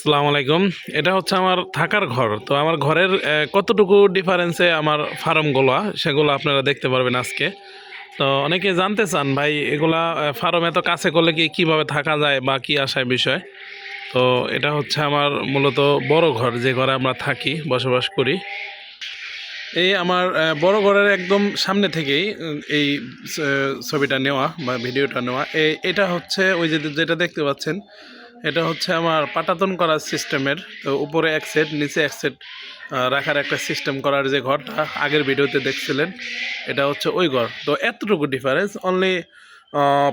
আসসালামু আলাইকুম। এটা হচ্ছে আমার থাকার ঘর। তো আমার ঘরের কতটুকু ডিফারেন্সে আমার ফার্মগুলো সেগুলো আপনারা দেখতে পারবেন আজকে। তো অনেকে জানতে চান, ভাই, এগুলা ফার্ম এত কাছে করলে কি, কীভাবে থাকা যায় বা কি আসায় বিষয়? তো এটা হচ্ছে আমার মূলত বড় ঘর, যে ঘরে আমরা থাকি, বসবাস করি। এই আমার বড় ঘরের একদম সামনে থেকেই এই ছবিটা নেওয়া বা ভিডিওটা নেওয়া। এটা হচ্ছে ওই যে, যেটা দেখতে পাচ্ছেন এটা হচ্ছে আমার পাটাতন করার সিস্টেমের, তো উপরে এক সেট নিচে এক সেট রাখার একটা সিস্টেম করার যে ঘরটা আগের ভিডিওতে দেখছিলেন, এটা হচ্ছে ওই ঘর। তো এতটুকু ডিফারেন্স অনলি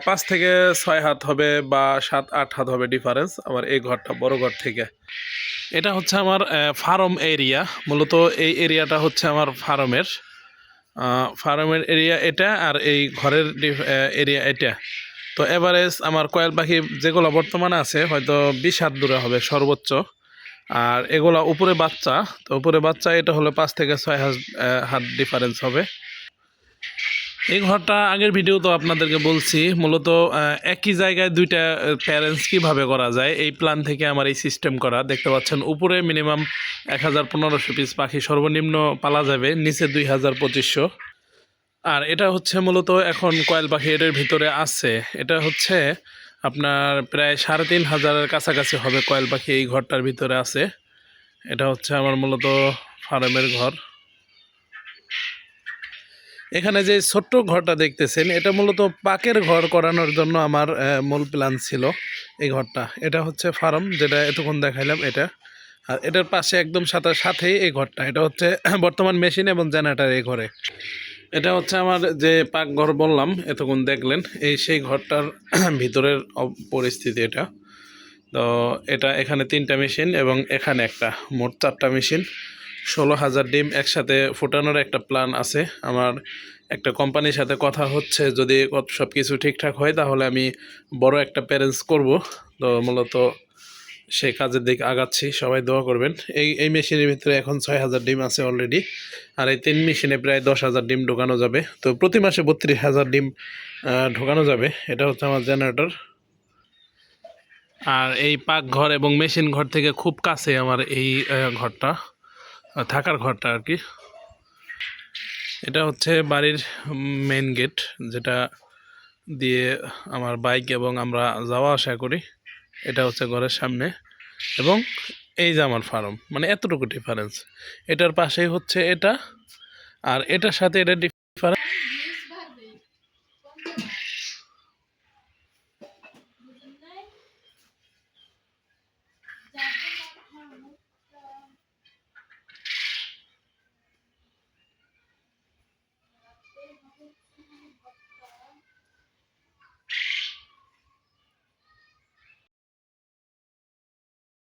পাঁচ থেকে ছয় হাত হবে বা সাত, আট হাত হবে ডিফারেন্স আমার এই ঘরটা, বড় ঘর থেকে। এটা হচ্ছে আমার ফার্ম এরিয়া মূলত এই এরিয়াটা হচ্ছে আমার ফার্মের ফার্মের এরিয়া এটা আর এই ঘরের এরিয়া এটা। তো এভারেজ আমার কয়েল পাখি যেগুলো বর্তমানে আছে, হয়তো বিশ হাত দূরে হবে সর্বোচ্চ। আর এগুলো উপরে বাচ্চা, তো উপরে বাচ্চা এটা হলো পাঁচ থেকে ছয় হাত হাত ডিফারেন্স হবে। এই ঘরটা আগের ভিডিও তো আপনাদেরকে বলছি, মূলত একই জায়গায় দুইটা প্যারেন্টস কীভাবে করা যায়, এই প্ল্যান থেকে আমার এই সিস্টেম করা। দেখতে পাচ্ছেন, উপরে মিনিমাম এক হাজার পনেরোশো পিস পাখি সর্বনিম্ন পালা যাবে, নিচে দুই হাজার পঁচিশশো। আর এটা হচ্ছে মূলত এখন কয়েল পাখি এটার ভিতরে আছে। এটা হচ্ছে আপনার প্রায় সাড়ে তিন হাজারের কাছাকাছি হবে কয়েল পাখি এই ঘরটার ভিতরে আছে। এটা হচ্ছে আমার মূলত ফার্মের ঘর। এখানে যে ছোট্ট ঘরটা দেখতেছেন, এটা মূলত পাকের ঘর করানোর জন্য আমার মূল প্ল্যান ছিল এই ঘরটা। এটা হচ্ছে ফার্ম, যেটা এতক্ষণ দেখাইলাম এটা। আর এটার পাশে একদম সাথে সাথেই এই ঘরটা। এটা হচ্ছে বর্তমান মেশিন এবং জেনারেটার এই ঘরে। এটা হচ্ছে আমার যে পাকঘর বললাম, এতক্ষণ দেখলেন, এই সেই ঘরটার ভিতরের পরিস্থিতি এটা। তো এটা এখানে তিনটা মেশিন এবং এখানে একটা, মোট চারটা মেশিন। ষোলো হাজার ডিম একসাথে ফোটানোর একটা প্ল্যান আছে। আমার একটা কোম্পানির সাথে কথা হচ্ছে, যদি সব কিছু ঠিকঠাক হয় তাহলে আমি বড় একটা প্যারেন্টস করব। তো মূলত সেই কাজের দিকে আগাচ্ছি, সবাই দোয়া করবেন। এই এই মেশিনের ভিতরে এখন ছয় হাজার ডিম আছে অলরেডি আর এই তিন মেশিনে প্রায় দশ হাজার ডিম ঢোকানো যাবে। তো প্রতি মাসে বত্রিশ হাজার ডিম ঢোকানো যাবে। এটা হচ্ছে আমার জেনারেটর আর এই পাকঘর এবং মেশিন ঘর থেকে খুব কাছে আমার এই ঘরটা থাকার ঘরটা আর কি। এটা হচ্ছে বাড়ির মেন গেট যেটা দিয়ে আমার বাইক এবং আমরা যাওয়া আসা করি। এটা হচ্ছে ঘরের সামনে। এবং এই যে আমার ফার্ম মানে এতটুকু ডিফারেন্স এটার পাশেই হচ্ছে এটা, আর এটার সাথে এটা ডিফারেন্স